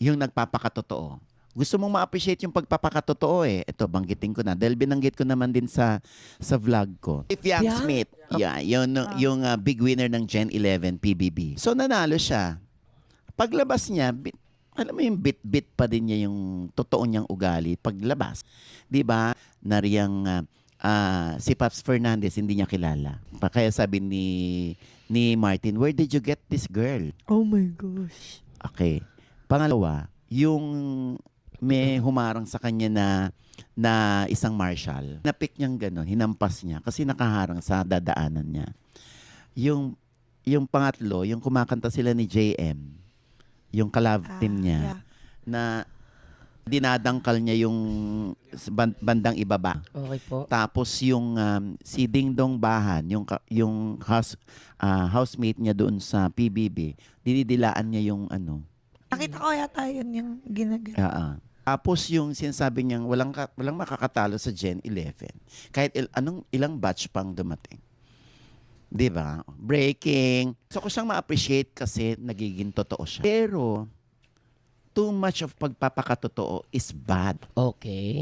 yung nagpapakatotoo. Gusto mong ma-appreciate yung pagpapakatotoo eh. Ito, banggitin ko na. Dahil binanggit ko naman din sa sa vlog ko. If Young Yeah? Smith, yeah, yun, yung uh, big winner ng Gen 11 PBB. So, nanalo siya. Paglabas niya, bit, alam mo yung bit-bit pa din niya yung totoo niyang ugali paglabas. 'Di ba? Nariyang ah, ah, si Paps Fernandez hindi niya kilala. Pa kaya sabi ni ni Martin, "Where did you get this girl?" Oh my gosh. Okay. Pangalawa, yung may humarang sa kanya na na isang marshal. Napik niyang gano'n, hinampas niya kasi nakaharang sa dadaanan niya. Yung yung pangatlo, yung kumakanta sila ni JM, yung collab team niya yeah. na dinadangkal niya yung bandang ibaba. Okay po. Tapos yung um, si Ding Dong Bahan, yung yung house ah, housemate niya doon sa PBB, dinidilaan niya yung ano. Nakita ko yata yun yung ginagawa. ah, ah. Tapos yung sinasabi niyang walang ka- walang makakatalo sa Gen 11. Kahit il- anong ilang batch pang dumating. 'Di ba? Breaking. So ko siyang ma-appreciate kasi nagiging totoo siya. Pero too much of pagpapakatotoo is bad. Okay.